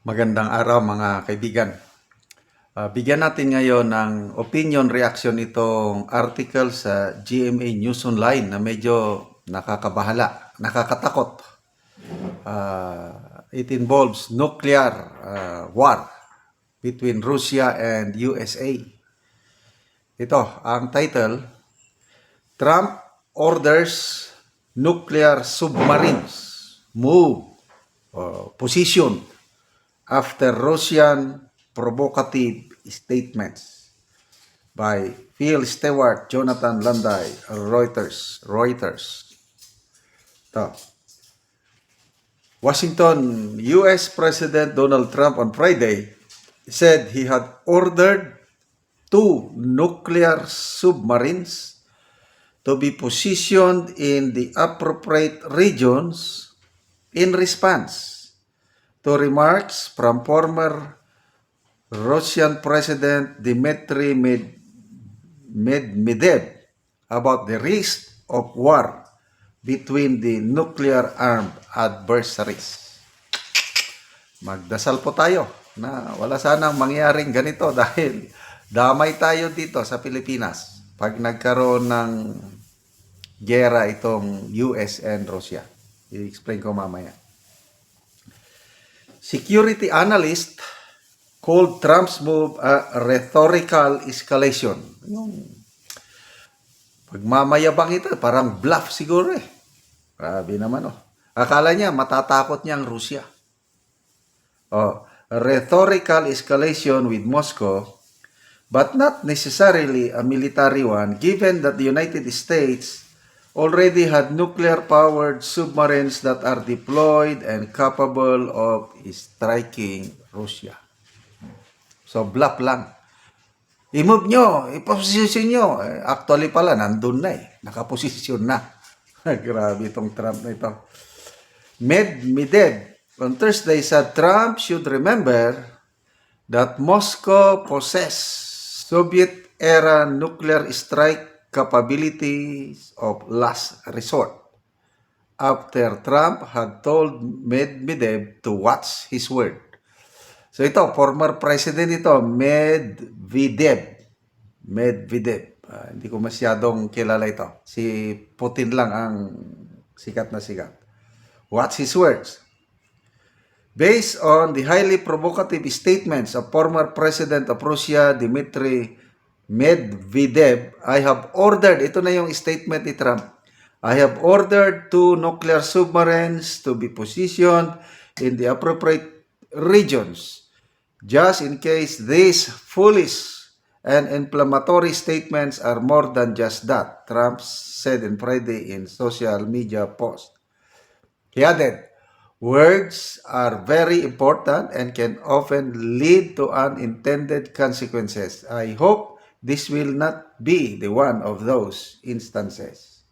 Magandang araw mga kaibigan. Ah, bigyan natin ngayon ng opinion reaction itong article sa GMA News Online na medyo nakakabahala, nakakatakot. Ah, it involves nuclear ah, war between Russia and USA. Ito, ang title, Trump orders nuclear submarines move uh, position after Russian provocative statements by Phil Stewart, Jonathan Landay, Reuters. Reuters. Ito. Washington, U.S. President Donald Trump on Friday said he had ordered two nuclear submarines to be positioned in the appropriate regions in response to remarks from former Russian President Dmitry Med- Medvedev about the risk of war between the nuclear-armed adversaries. Magdasal po tayo na wala sanang mangyaring ganito dahil damay tayo dito sa Pilipinas pag nagkaroon ng gera itong US and Russia. I-explain ko mamaya. Security analyst called Trump's move a rhetorical escalation. Yung pagmamayabang ito, parang bluff siguro eh. Grabe naman oh. Akala niya matatakot niya ang Rusya. Oh, rhetorical escalation with Moscow, but not necessarily a military one, given that the United States already had nuclear-powered submarines that are deployed and capable of striking Russia. So, bluff lang. I-move nyo, iposisyon nyo. Eh, actually pala, nandun na eh. Nakaposisyon na. Grabe itong Trump na ito. Medvedev on Thursday said Trump should remember that Moscow possessed Soviet-era nuclear strike capabilities of last resort after Trump had told Medvedev to watch his word. So ito, former president ito, Medvedev. Medvedev. Ah, hindi ko masyadong kilala ito. Si Putin lang ang sikat na sikat. Watch his words. Based on the highly provocative statements of former President of Russia, Dmitry Medvedev, I have ordered, ito na yung statement ni Trump, I have ordered two nuclear submarines to be positioned in the appropriate regions, just in case these foolish and inflammatory statements are more than just that, Trump said on Friday in social media post. He added, Words are very important and can often lead to unintended consequences. I hope this will not be the one of those instances.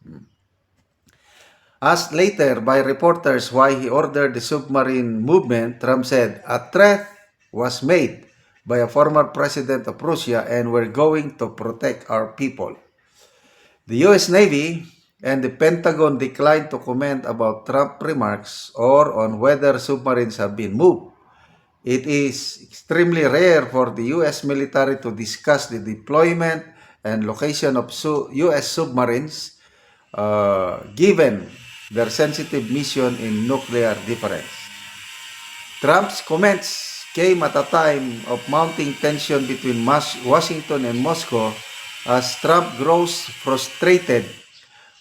Asked later by reporters why he ordered the submarine movement, Trump said, A threat was made by a former president of Russia and we're going to protect our people. The U.S. Navy and the Pentagon declined to comment about Trump remarks or on whether submarines have been moved. It is extremely rare for the U.S. military to discuss the deployment and location of su- U.S. submarines uh, given their sensitive mission in nuclear deterrence. Trump's comments came at a time of mounting tension between Washington and Moscow as Trump grows frustrated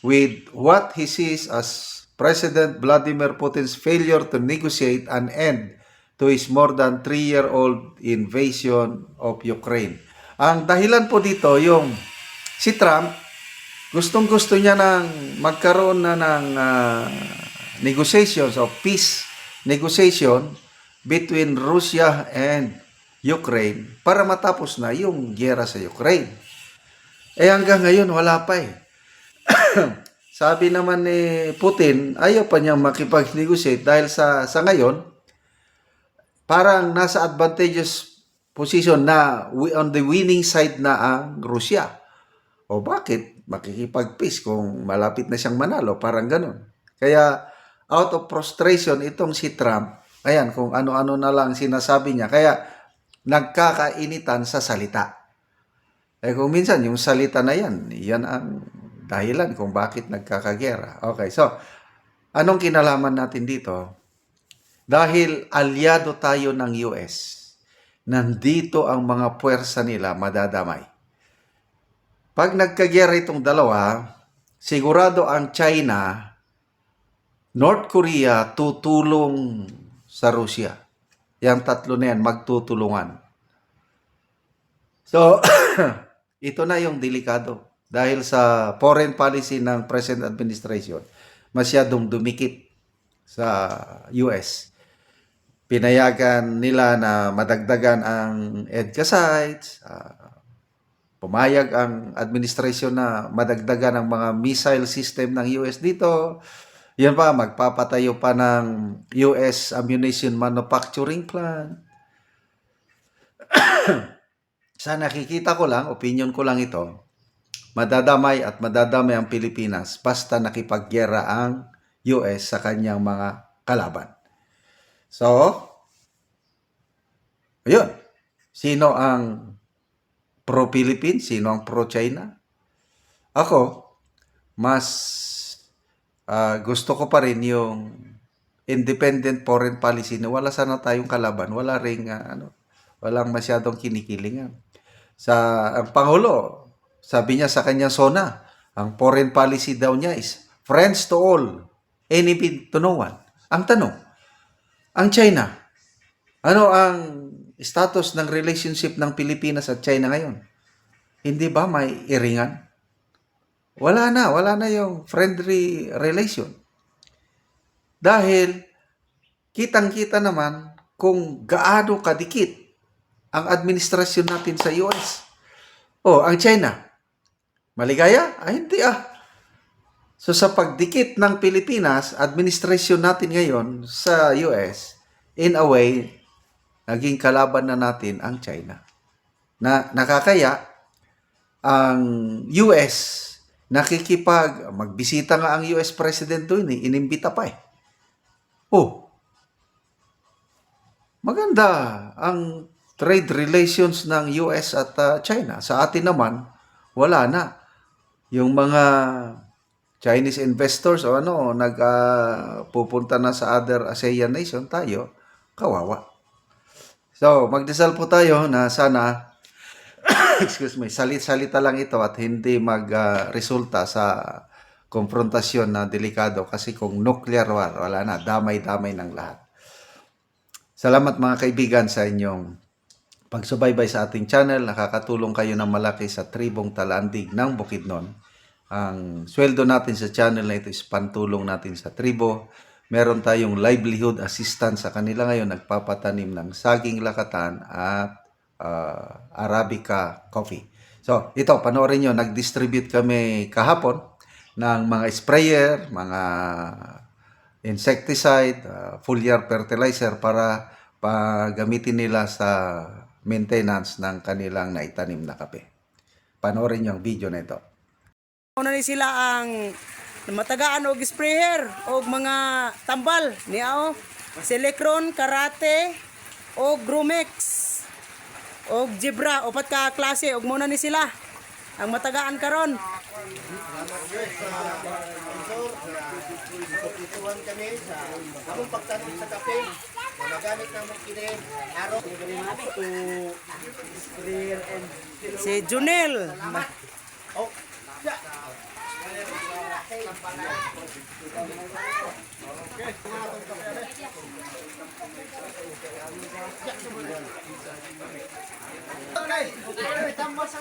with what he sees as President Vladimir Putin's failure to negotiate an end to his more than three-year-old invasion of Ukraine. Ang dahilan po dito, yung si Trump, gustong-gusto niya nang magkaroon na ng ah, negotiations of peace negotiation between Russia and Ukraine para matapos na yung gyera sa Ukraine. Eh hanggang ngayon wala pa eh. Sabi naman ni Putin, ayaw pa niyang makipag-negotiate dahil sa, sa ngayon, parang nasa advantageous position na wi- on the winning side na ang Russia. O bakit? Makikipag-peace kung malapit na siyang manalo. Parang ganun. Kaya out of frustration, itong si Trump, Ayan, kung ano-ano na lang sinasabi niya. Kaya, nagkakainitan sa salita. Eh kung minsan, yung salita na yan, yan ang dahilan kung bakit nagkakagera. Okay, so, anong kinalaman natin dito? Dahil aliado tayo ng US, nandito ang mga puwersa nila madadamay. Pag nagkagera itong dalawa, sigurado ang China, North Korea tutulong sa Russia. Yang tatlo na yan, magtutulungan. So, ito na yung delikado. Dahil sa foreign policy ng present administration, masyadong dumikit sa US. Pinayagan nila na madagdagan ang EDCA sites, ah, pumayag ang administrasyon na madagdagan ang mga missile system ng US dito. Yan pa, magpapatayo pa ng US ammunition manufacturing plant. Sa nakikita ko lang, opinion ko lang ito, madadamay at madadamay ang Pilipinas basta nakipagyera ang US sa kanyang mga kalaban. So, ayun. Sino ang pro-Philippine? Sino ang pro-China? Ako, mas ah, gusto ko pa rin yung independent foreign policy na wala sana tayong kalaban, wala ring ah, ano, walang masyadong kinikilingan. Sa ang pangulo, sabi niya sa kanyang sona, ang foreign policy daw niya is friends to all, enemy to no one. Ang tanong, ang China, ano ang status ng relationship ng Pilipinas at China ngayon? Hindi ba may iringan? Wala na, wala na yung friendly relation. Dahil kitang-kita naman kung gaano kadikit ang administrasyon natin sa US. Oh, ang China. Maligaya? Ay, hindi ah. So sa pagdikit ng Pilipinas, administrasyon natin ngayon sa US, in a way, naging kalaban na natin ang China. Na nakakaya, ang US, nakikipag, magbisita nga ang US President doon eh, inimbita pa eh. Oh, maganda ang trade relations ng US at uh, China. Sa atin naman, wala na. Yung mga Chinese investors o ano, nag ah, pupunta na sa other ASEAN nation, tayo, kawawa. So, magdasal po tayo na sana, excuse me, salit-salita lang ito at hindi mag-resulta sa konfrontasyon na delikado kasi kung nuclear war, wala na, damay-damay ng lahat. Salamat mga kaibigan sa inyong pagsubaybay sa ating channel. Nakakatulong kayo ng malaki sa tribong talandig ng Bukidnon. Ang sweldo natin sa channel na ito is pantulong natin sa tribo. Meron tayong livelihood assistance sa kanila ngayon, nagpapatanim ng saging lakatan at ah, Arabica coffee. So, ito, panoorin nyo, nag-distribute kami kahapon ng mga sprayer, mga insecticide, uh, foliar fertilizer para pagamitin nila sa maintenance ng kanilang naitanim na kape. Panoorin nyo ang video na ito. Una ni sila ang matagaan og sprayer og mga tambal. Niya o Selecron, Karate og Grumex og Zebra upat ka klase og muna ni sila ang matagaan karon. Ituan kami sa among sa kape. Na mong kini araw to sprayer and si Junel. oh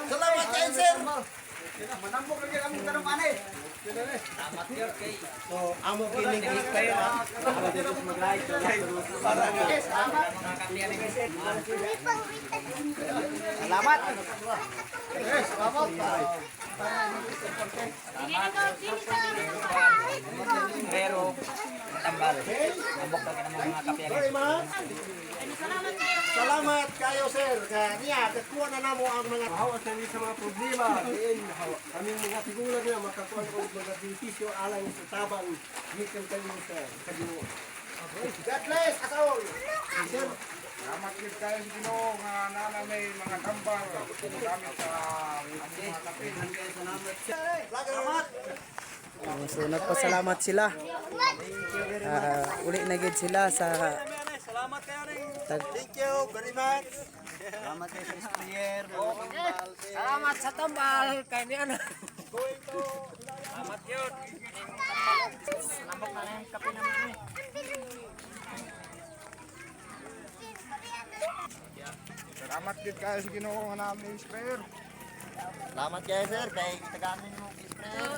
Salamat kayo, sir. Manambok lagi kami tanong ane. So, amo kining kayo ha. Salamat. Pero, tambal. Nabok ka ng mga much. Salamat kayo sir. Kaya niya, kakuha na namo ang mga Hawa sa sa mga problema, diin. Kaming mga figura niya makakuha ko mga benepisyo alang sa tabang gikan kayo sa kanyo. God bless us all. Salamat gid kayo sa Ginoo nga nana may mga tambal gamit sa mga kape. Salamat. So nagpasalamat sila. Ah, uli na gid sila sa tag- Thank you very much. Salamat kay Sis Prayer. Salamat sa tambal kay ni ano. Salamat yun. Nabok na lang kape. Salamat gid kayo sa Ginoo nga namin sprayer. Salamat kayo sir kay tagaan mo Sis Prayer.